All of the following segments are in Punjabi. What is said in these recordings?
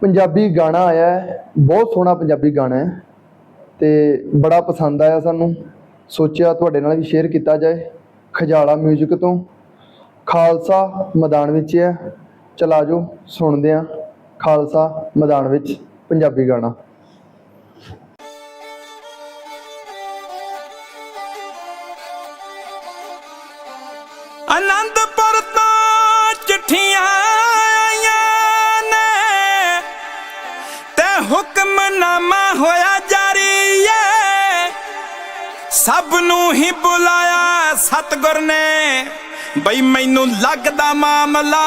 ਪੰਜਾਬੀ ਗਾਣਾ ਆਇਆ ਹੈ, ਬਹੁਤ ਸੋਹਣਾ ਪੰਜਾਬੀ ਗਾਣਾ ਹੈ ਤੇ ਬੜਾ ਪਸੰਦ ਆਇਆ ਸਾਨੂੰ। ਸੋਚਿਆ ਤੁਹਾਡੇ ਨਾਲ ਵੀ ਸ਼ੇਅਰ ਕੀਤਾ ਜਾਏ। ਖਜਾਲਾ 뮤직 ਤੋਂ ਖਾਲਸਾ ਮੈਦਾਨ ਵਿੱਚ ਹੈ। ਚਲਾ ਜੋ ਸੁਣਦੇ ਹਾਂ ਖਾਲਸਾ ਮੈਦਾਨ ਵਿੱਚ ਪੰਜਾਬੀ ਗਾਣਾ। ਆਨੰਦਪੁਰ ਤੋਂ ਚਿੱਠੀਆਂ ਹੋਇਆ ਜਾਰੀ ਏ। ਸਭ ਨੂੰ ਹੀ ਬੁਲਾਇਆ ਸਤਗੁਰ ਨੇ। ਬਈ ਮੈਨੂੰ ਲੱਗਦਾ ਮਾਮਲਾ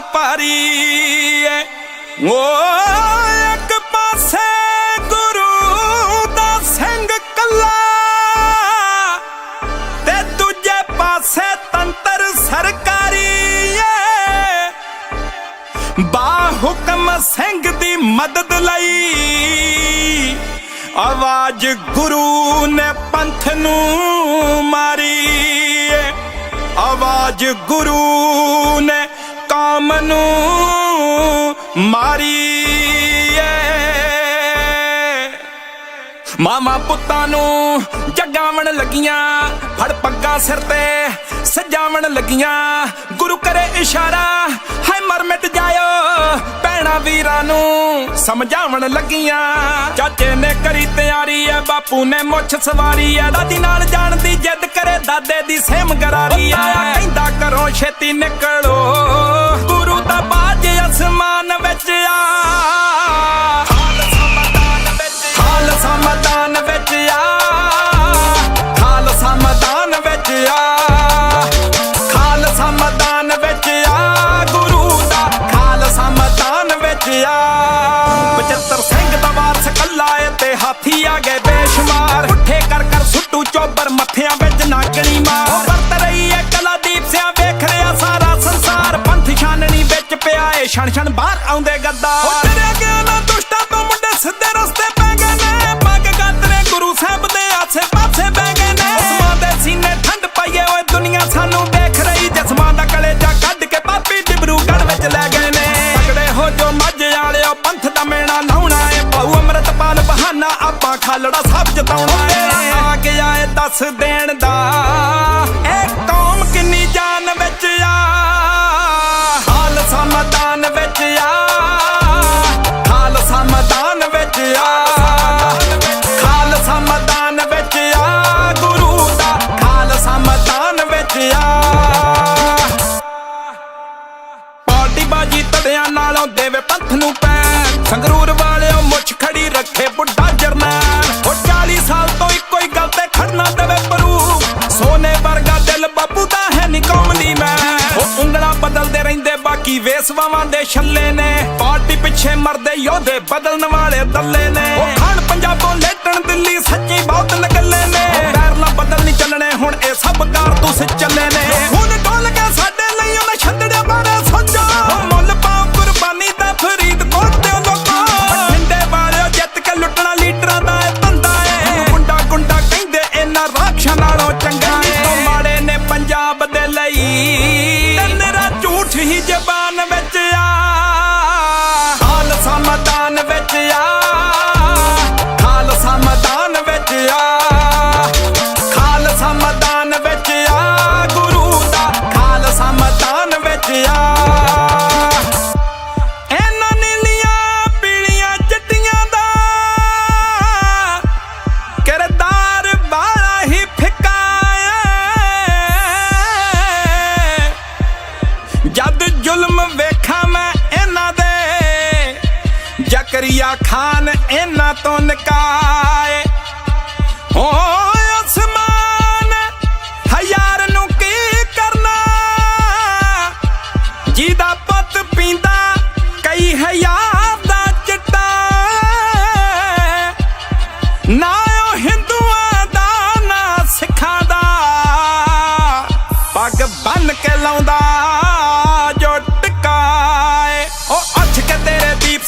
ਭਾਰੀ ਏ। ਓ ਹੁਕਮ ਸਿੰਘ ਦੀ ਮਦਦ ਲਈ। ਆਵਾਜ਼ ਗੁਰੂ ਨੇ ਪੰਥ ਨੂੰ ਮਾਰੀ ਆਵਾਜ਼ ਗੁਰੂ ਨੇ ਕਾਮ ਨੂੰ ਮਾਰੀ ਮਾਮਾ ਪੁੱਤਾਂ ਨੂੰ ਜਗਾਵਣ ਲੱਗੀਆਂ, ਫੜ ਪੱਗਾਂ ਸਿਰ ਤੇ, ਸਜਾਵਣ ਲੱਗੀਆਂ। ਗੁਰੂ ਕਰੇ ਇਸ਼ਾਰਾ ਹੈ ਮਰ ਮਿਟ ਜਾਇਓ, ਭੈਣਾ ਵੀਰਾਂ ਨੂੰ ਸਮਝਾਵਣ ਲੱਗੀਆਂ। ਚਾਚੇ ਨੇ ਕਰੀ ਤਿਆਰੀ ਐ, ਬਾਪੂ ਨੇ ਮੁੱਛ ਸਵਾਰੀ ਐ। ਦਾਦੀ ਨਾਲ ਜਾਣ ਦੀ ਜਿੱਦ ਕਰੇ, ਦਾਦੇ ਦੀ ਸੇਮ ਗਰਾਰੀ ਐ। ਕਹਿੰਦਾ ਕਰੋ ਛੇਤੀ ਨਿਕਲੋ, ਗੁਰੂ ਦਾ ਬਾਜ ਅਸਮਾਨ ਵਿੱਚ ਛਣ ਛਣ ਬਾਹਰ ਆਉਂਦੇ ਗੱਦਾਰ ਉਹ ਤੇਰੇ ਗਿਆ ਨਾ ਦੁਸ਼ਟਾਂ ਤੋਂ ਮੁੰਡੇ ਸਿੱਧੇ ਰਸਤੇ ਪੈ ਗਏ ਨੇ। ਪੱਗ ਗਾਤਰੇ ਗੁਰੂ ਸਾਹਿਬ ਦੇ ਆਸੇ ਪਾਸੇ ਬਹਿ ਗਏ ਨੇ। ਉਸਮਾਂ ਦੇ ਸੀਨੇ ਠੰਡ ਪਾਈਏ ਓਏ ਦੁਨੀਆ ਸਾਨੂੰ ਦੇਖ ਰਹੀ। ਜਸਮਾਂ ਦਾ ਕਲੇਜਾ ਕੱਢ ਕੇ ਪਾਪੀ ਡਿਬਰੂਗੜ੍ਹ ਵਿੱਚ ਲੈ ਗਏ ਨੇ। ਤਗੜੇ ਹੋ ਜੋ ਮੱਝ ਵਾਲਿਓ ਪੰਥ ਦਾ ਮੇਣਾ ਲਾਉਣਾ ਏ। ਪਾਉ ਅੰਮ੍ਰਿਤਪਾਲ ਬਹਾਨਾ ਆਪਾਂ ਖਾਲੜਾ ਸਭ ਜਿਤਾਉਣਾ ਏ। ਆ ਗਿਆ ਏ। ਦੱਸ ਦੇਣ ਤੜਿਆਂ ਦੇਵੇ ਪੰਥ ਨੂੰ ਪੈਰ। ਸੰਗਰੂਰ ਵਾਲਿਓ ਮੁੱਛ ਖੜੀ ਰੱਖੇ ਬੁੱਢਾ ਜਰਨੈਲ। ਉਹ 40 ਸਾਲ ਤੋਂ ਇੱਕੋ ਹੀ ਗੱਲ ਤੇ ਖੜਨਾ ਦੇਵੇ ਪਰੂ ਸੋਨੇ ਵਰਗਾ ਦਿਲ ਬਾਪੂ ਦਾ ਹੈ ਨੀ ਕੌਮ ਦੀ ਮੈਂ ਉਹ ਉਂਗਲਾਂ ਬਦਲਦੇ ਰਹਿੰਦੇ, ਬਾਕੀ ਵੇਸਵਾਵਾਂ ਦੇ ਛੱਲੇ ਨੇ। ਪਾਰਟੀ ਪਿੱਛੇ ਮਰਦੇ ਯੋਧੇ ਬਦਲਣ ਵਾਲੇ ਦੱਲੇ ਨੇ। ਜ਼ਕਰੀਆ ਖਾਨ ਇਹਨਾਂ ਤੋਂ ਨਕਾਏ। ਓ ਅਸਮਾਨ ਹਯਾਰ ਨੂੰ ਕੀ ਕਰਨਾ? ਜਿਹਦਾ ਪਤ ਪੀਂਦਾ, ਕਈ ਹਜ਼ਾਰ ਦਾ ਚਿੱਟਾ। ਨਾ ਉਹ ਹਿੰਦੂਆਂ ਦਾ, ਨਾ ਸਿੱਖਾਂ ਦਾ। ਪੱਗ ਬੰਨ ਕੇ ਲਾਉਂਦਾ, ਜੋ ਟਿਕਾਏ। ਉਹ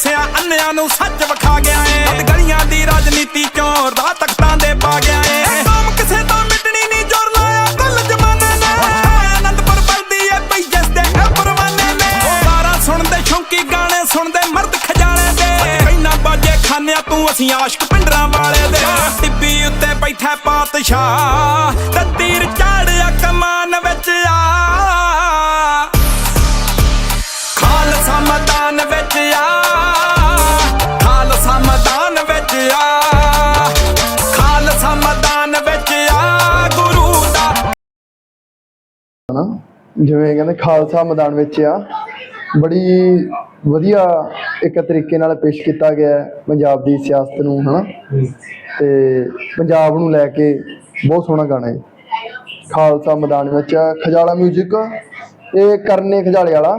ਅੱਛ ਕੇ ਤੇਰੇ ਦੀਪ ਸਿਆ ਅੰਨਿਆਂ ਨੂੰ ਸੱਚ ਵਿਖਾ ਗਿਆ ਏ। ਅੱਧ ਗਲੀਆਂ ਦੀ ਰਾਜਨੀਤੀ ਚੋਂ ਰਾਹ ਤਖਤਾਂ ਦੇ ਪਾ ਗਿਆ ਏ। ਕੌਮ ਕਿਸੇ ਤੋਂ ਮਿਟਣੀ ਨਹੀਂ ਜੋਰ ਲਾਇਆ ਕੁੱਲ ਜਮਾਨੇ ਨੇ। ਆਨੰਦਪੁਰ ਬਲਦੀ ਏ ਪਈ ਜਿਸ ਦੇ ਪਰਵਾਨੇ ਨੇ। ਸਾਰਾ ਸੁਣਦੇ ਸ਼ੌਂਕੀ ਗਾਣੇ ਸੁਣਦੇ ਮਰਦ ਖਜਾਨੇ ਅਸੀਂ ਆਸ਼ਕ ਪਿੰਡਰਾਂ ਵਾਲੇ ਦੇ। ਟਿੱਬੀ ਉੱਤੇ ਬੈਠਾ ਪਾਤਸ਼ਾਹ ਤੇ ਤੀਰ ਜਿਵੇਂ ਕਹਿੰਦੇ ਖਾਲਸਾ ਮੈਦਾਨ ਵਿੱਚ ਆ, ਬੜੀ ਵਧੀਆ ਇੱਕ ਤਰੀਕੇ ਨਾਲ ਪੇਸ਼ ਕੀਤਾ ਗਿਆ ਪੰਜਾਬ ਦੀ ਸਿਆਸਤ ਨੂੰ, ਹਨਾ? ਤੇ ਪੰਜਾਬ ਨੂੰ ਲੈ ਕੇ ਬਹੁਤ ਸੋਹਣਾ ਗਾਣਾ ਹੈ। ਖਾਲਸਾ ਮੈਦਾਨ ਵਿੱਚ ਖਜਾਲਾ 뮤직 ਇਹ ਕਰਨੇ ਖਜਾਲੇ ਵਾਲਾ,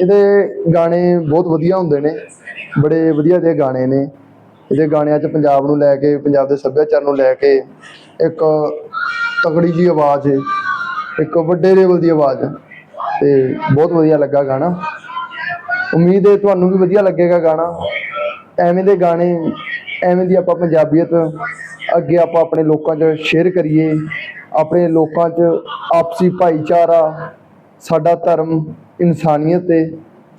ਇਹਦੇ ਗਾਣੇ ਬਹੁਤ ਵਧੀਆ ਹੁੰਦੇ ਨੇ, ਬੜੇ ਵਧੀਆ ਦੇ ਗਾਣੇ ਨੇ। ਇਹਦੇ ਗਾਣਿਆਂ 'ਚ ਪੰਜਾਬ ਨੂੰ ਲੈ ਕੇ, ਪੰਜਾਬ ਦੇ ਸੱਭਿਆਚਾਰ ਨੂੰ ਲੈ ਕੇ ਇੱਕ ਤਕੜੀ ਜੀ ਆਵਾਜ਼ ਹੈ। ਇੱਕ ਵੱਡੇ ਲੈਵਲ ਦੀ ਆਵਾਜ਼ ਤੇ ਬਹੁਤ ਵਧੀਆ ਲੱਗਾ ਗਾਣਾ। ਉਮੀਦ ਹੈ ਤੁਹਾਨੂੰ ਵੀ ਵਧੀਆ ਲੱਗੇਗਾ ਗਾਣਾ। ਐਵੇਂ ਦੇ ਗਾਣੇ, ਐਵੇਂ ਦੀ ਆਪਾਂ ਪੰਜਾਬੀਅਤ ਅੱਗੇ ਆਪਾਂ ਆਪਣੇ ਲੋਕਾਂ 'ਚ ਸ਼ੇਅਰ ਕਰੀਏ। ਆਪਣੇ ਲੋਕਾਂ 'ਚ ਆਪਸੀ ਭਾਈਚਾਰਾ, ਸਾਡਾ ਧਰਮ, ਇਨਸਾਨੀਅਤ ਤੇ